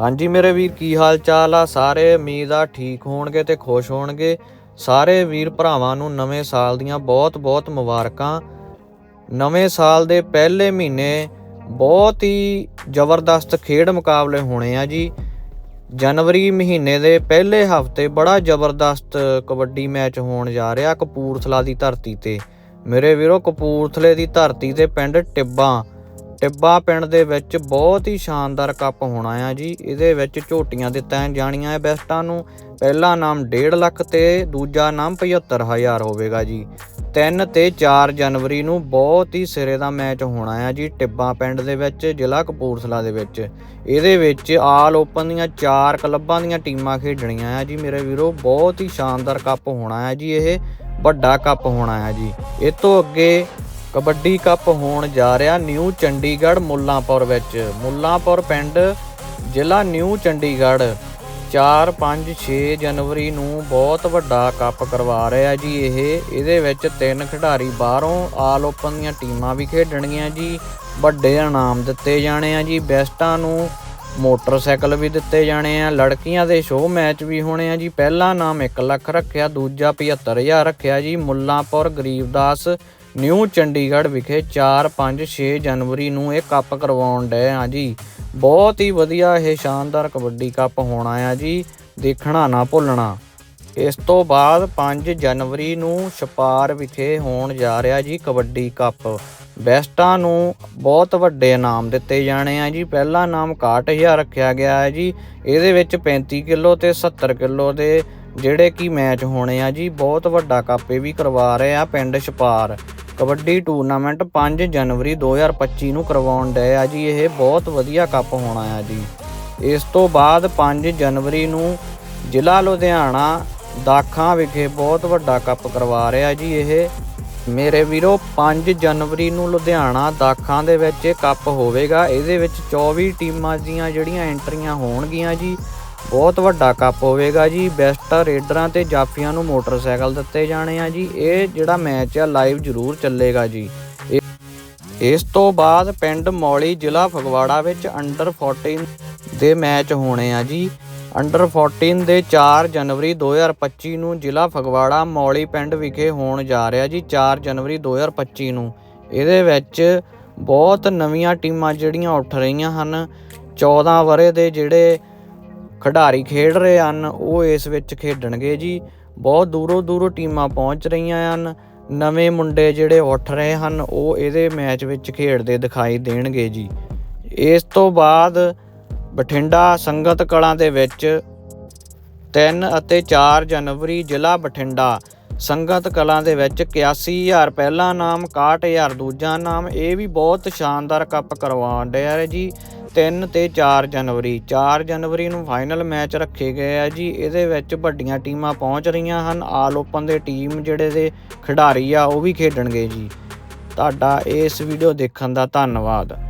ਹਾਂਜੀ ਮੇਰੇ ਵੀਰ, ਕੀ ਹਾਲ ਚਾਲ ਆ? ਸਾਰੇ ਉਮੀਦ ਆ ਠੀਕ ਹੋਣਗੇ ਤੇ ਖੁਸ਼ ਹੋਣਗੇ। ਸਾਰੇ ਵੀਰ ਭਰਾਵਾਂ ਨੂੰ ਨਵੇਂ ਸਾਲ ਦੀਆਂ ਬਹੁਤ-ਬਹੁਤ ਮੁਬਾਰਕਾਂ। ਨਵੇਂ ਸਾਲ ਦੇ ਪਹਿਲੇ ਮਹੀਨੇ ਬਹੁਤ ਹੀ ਜ਼ਬਰਦਸਤ ਖੇਡ ਮੁਕਾਬਲੇ ਹੋਣੇ ਆ ਜੀ। ਜਨਵਰੀ ਮਹੀਨੇ ਦੇ ਪਹਿਲੇ ਹਫ਼ਤੇ ਬੜਾ ਜ਼ਬਰਦਸਤ ਕਬੱਡੀ ਮੈਚ ਹੋਣ ਜਾ ਰਿਹਾ ਕਪੂਰਥਲਾ ਦੀ ਧਰਤੀ ਤੇ। ਮੇਰੇ ਵੀਰੋ, ਕਪੂਰਥਲੇ ਦੀ ਧਰਤੀ ਤੇ ਪਿੰਡ ਟਿੱਬਾਂ ਟਿੱਬਾ ਪਿੰਡ ਦੇ ਵਿੱਚ ਬਹੁਤ ਹੀ ਸ਼ਾਨਦਾਰ ਕੱਪ ਹੋਣਾ ਆ ਜੀ। ਇਹਦੇ ਵਿੱਚ ਝੋਟੀਆਂ ਦਿੱਤੀਆਂ ਜਾਣੀਆਂ ਹੈ ਬੈਸਟਾਂ ਨੂੰ। ਪਹਿਲਾ ਨਾਮ 1.5 ਲੱਖ ਤੇ ਦੂਜਾ ਨਾਮ 75000 ਹੋਵੇਗਾ ਜੀ। 3 ਤੇ 4 ਜਨਵਰੀ ਨੂੰ ਬਹੁਤ ਹੀ ਸਿਰੇ ਦਾ ਮੈਚ ਹੋਣਾ ਆ ਜੀ ਟਿੱਬਾ ਪਿੰਡ ਦੇ ਵਿੱਚ, ਜ਼ਿਲ੍ਹਾ ਕਪੂਰਥਲਾ ਦੇ ਵਿੱਚ। ਇਹਦੇ ਵਿੱਚ ਆਲ ਓਪਨ ਦੀਆਂ 4 ਕਲੱਬਾਂ ਦੀਆਂ ਟੀਮਾਂ ਖੇਡਣੀਆਂ ਆ ਜੀ। ਮੇਰੇ ਵੀਰੋ, ਬਹੁਤ ਹੀ ਸ਼ਾਨਦਾਰ ਕੱਪ ਹੋਣਾ ਆ ਜੀ ਇਹ। ਵੱਡਾ ਕੱਪ ਹੋਣਾ ਆ ਜੀ। ਇਹ ਤੋਂ ਅੱਗੇ ਕਬੱਡੀ ਕੱਪ ਹੋਣ ਜਾ ਰਿਹਾ ਨਿਊ ਚੰਡੀਗੜ੍ਹ ਮੁੱਲਾਂਪੁਰ ਵਿੱਚ। ਮੁੱਲਾਂਪੁਰ ਪਿੰਡ, ਜ਼ਿਲ੍ਹਾ ਨਿਊ ਚੰਡੀਗੜ੍ਹ। 4 5 6 ਜਨਵਰੀ ਨੂੰ ਬਹੁਤ ਵੱਡਾ ਕੱਪ ਕਰਵਾ ਰਿਹਾ ਜੀ ਇਹ। ਇਹਦੇ ਵਿੱਚ ਤਿੰਨ ਖਿਡਾਰੀ ਬਾਹਰੋਂ ਆਲ ਓਪਨ ਦੀਆਂ ਟੀਮਾਂ ਵੀ ਖੇਡਣਗੀਆਂ ਜੀ। ਵੱਡੇ ਇਨਾਮ ਦਿੱਤੇ ਜਾਣੇ ਆ ਜੀ। ਬੈਸਟਾਂ ਨੂੰ ਮੋਟਰਸਾਈਕਲ ਵੀ ਦਿੱਤੇ ਜਾਣੇ ਆ। ਲੜਕੀਆਂ ਦੇ ਸ਼ੋਅ ਮੈਚ ਵੀ ਹੋਣੇ ਆ ਜੀ। ਪਹਿਲਾ ਨਾਮ 1 ਲੱਖ ਰੱਖਿਆ, ਦੂਜਾ 75000 ਰੱਖਿਆ ਜੀ। ਮੁੱਲਾਂਪੁਰ ਗਰੀਬਦਾਸ ਨਿਊ ਚੰਡੀਗੜ੍ਹ ਵਿਖੇ 4 5 6 ਜਨਵਰੀ ਨੂੰ ਇਹ ਕੱਪ ਕਰਵਾਉਣ ਡਏ ਆ ਜੀ। ਬਹੁਤ ਹੀ ਵਧੀਆ ਇਹ ਸ਼ਾਨਦਾਰ ਕਬੱਡੀ ਕੱਪ ਹੋਣਾ ਆ ਜੀ, ਦੇਖਣਾ ਨਾ ਭੁੱਲਣਾ। ਇਸ ਤੋਂ ਬਾਅਦ 5 ਜਨਵਰੀ ਨੂੰ ਛਪਾਰ ਵਿਖੇ ਹੋਣ ਜਾ ਰਿਹਾ ਜੀ ਕਬੱਡੀ ਕੱਪ। ਬੈਸਟਾਂ ਨੂੰ ਬਹੁਤ ਵੱਡੇ ਇਨਾਮ ਦਿੱਤੇ ਜਾਣੇ ਆ ਜੀ। ਪਹਿਲਾ ਨਾਮ 61000 ਰੱਖਿਆ ਗਿਆ ਹੈ ਜੀ। ਇਹਦੇ ਵਿੱਚ 35 ਕਿਲੋ ਤੇ 70 ਕਿਲੋ ਦੇ ਜਿਹੜੇ ਕਿ ਮੈਚ ਹੋਣੇ ਆ ਜੀ, ਬਹੁਤ ਵੱਡਾ ਕੱਪ ਇਹ ਵੀ ਕਰਵਾ ਰਹੇ ਆ ਪਿੰਡ ਛਪਾਰ। ਕਬੱਡੀ ਟੂਰਨਾਮੈਂਟ 5 ਜਨਵਰੀ 2025 ਨੂੰ ਕਰਵਾਉਣ ਡਏ ਆ ਜੀ, ਇਹ ਬਹੁਤ ਵਧੀਆ ਕੱਪ ਹੋਣਾ ਆ ਜੀ। ਇਸ ਤੋਂ ਬਾਅਦ 5 ਜਨਵਰੀ ਨੂੰ ਜ਼ਿਲ੍ਹਾ ਲੁਧਿਆਣਾ ਦਾਖਾਂ ਵਿਖੇ ਬਹੁਤ ਵੱਡਾ ਕੱਪ ਕਰਵਾ ਰਿਹਾ ਜੀ, ਇਹ ਮੇਰੇ ਵੀਰੋ 5 ਜਨਵਰੀ ਨੂੰ ਲੁਧਿਆਣਾ ਦਾਖਾਂ ਦੇ ਵਿੱਚ ਇਹ ਕੱਪ ਹੋਵੇਗਾ। ਇਹਦੇ ਵਿੱਚ 24 ਟੀਮਾਂ ਦੀਆਂ ਜਿਹੜੀਆਂ ਐਂਟਰੀਆਂ ਹੋਣਗੀਆਂ ਜੀ ਬਹੁਤ ਵੱਡਾ ਕੱਪ ਹੋਵੇਗਾ ਜੀ। ਬੈਸਟ ਰੇਡਰਾਂ ਤੇ ਜਾਫੀਆਂ ਨੂੰ ਮੋਟਰਸਾਈਕਲ ਦਿੱਤੇ ਜਾਣੇ ਆ ਜੀ। ਇਹ ਜਿਹੜਾ ਮੈਚ ਆ ਲਾਈਵ ਜ਼ਰੂਰ ਚੱਲੇਗਾ ਜੀ। ਇਸ ਤੋਂ ਬਾਅਦ ਪਿੰਡ ਮੌਲੀ ਜ਼ਿਲ੍ਹਾ ਫਗਵਾੜਾ ਵਿੱਚ ਅੰਡਰ 14 ਦੇ ਮੈਚ ਹੋਣੇ ਆ ਜੀ। ਅੰਡਰ 14 ਦੇ 4 ਜਨਵਰੀ 2025 ਨੂੰ ਜ਼ਿਲ੍ਹਾ ਫਗਵਾੜਾ ਮੌਲੀ ਪਿੰਡ ਵਿਖੇ ਹੋਣ ਜਾ ਰਿਹਾ ਜੀ 4 ਜਨਵਰੀ 2025 ਨੂੰ। ਇਹਦੇ ਵਿੱਚ ਬਹੁਤ ਨਵੀਆਂ ਟੀਮਾਂ ਜਿਹੜੀਆਂ ਉੱਠ ਰਹੀਆਂ ਹਨ। 14 ਵਰੇ ਦੇ ਜਿਹੜੇ ਖਿਡਾਰੀ ਖੇਡ ਰਹੇ ਹਨ, ਉਹ ਇਸ ਵਿੱਚ ਖੇਡਣਗੇ ਜੀ। ਬਹੁਤ ਦੂਰੋਂ ਦੂਰੋਂ ਟੀਮਾਂ ਪਹੁੰਚ ਰਹੀਆਂ ਹਨ। ਨਵੇਂ ਮੁੰਡੇ ਜਿਹੜੇ ਉੱਠ ਰਹੇ ਹਨ, ਉਹ ਇਹਦੇ ਮੈਚ ਵਿੱਚ ਖੇਡਦੇ ਦਿਖਾਈ ਦੇਣਗੇ ਜੀ। ਇਸ ਤੋਂ ਬਾਅਦ ਬਠਿੰਡਾ ਸੰਗਤ ਕਲਾਂ ਦੇ ਵਿੱਚ 3 ਅਤੇ 4 ਜਨਵਰੀ ਜ਼ਿਲ੍ਹਾ ਬਠਿੰਡਾ ਸੰਗਤ ਕਲਾਂ ਦੇ ਵਿੱਚ 81000 ਪਹਿਲਾ ਨਾਮ 61000 ਦੂਜਾ ਨਾਮ, ਇਹ ਵੀ ਬਹੁਤ ਸ਼ਾਨਦਾਰ ਕੱਪ ਕਰਵਾਉਣ ਡਿਆ ਹੈ ਜੀ। 3 ਤੇ 4 ਜਨਵਰੀ। 4 ਜਨਵਰੀ ਨੂੰ ਫਾਈਨਲ ਮੈਚ ਰੱਖੇ ਗਏ ਆ ਜੀ। ਇਹਦੇ ਵਿੱਚ ਵੱਡੀਆਂ ਟੀਮਾਂ ਪਹੁੰਚ ਰਹੀਆਂ ਹਨ। ਆਲ ਓਪਨ ਦੇ ਟੀਮ ਜਿਹੜੇ ਦੇ ਖਿਡਾਰੀ ਆ, ਉਹ ਵੀ ਖੇਡਣਗੇ ਜੀ। ਤੁਹਾਡਾ ਇਸ ਵੀਡੀਓ ਦੇਖਣ ਦਾ ਧੰਨਵਾਦ।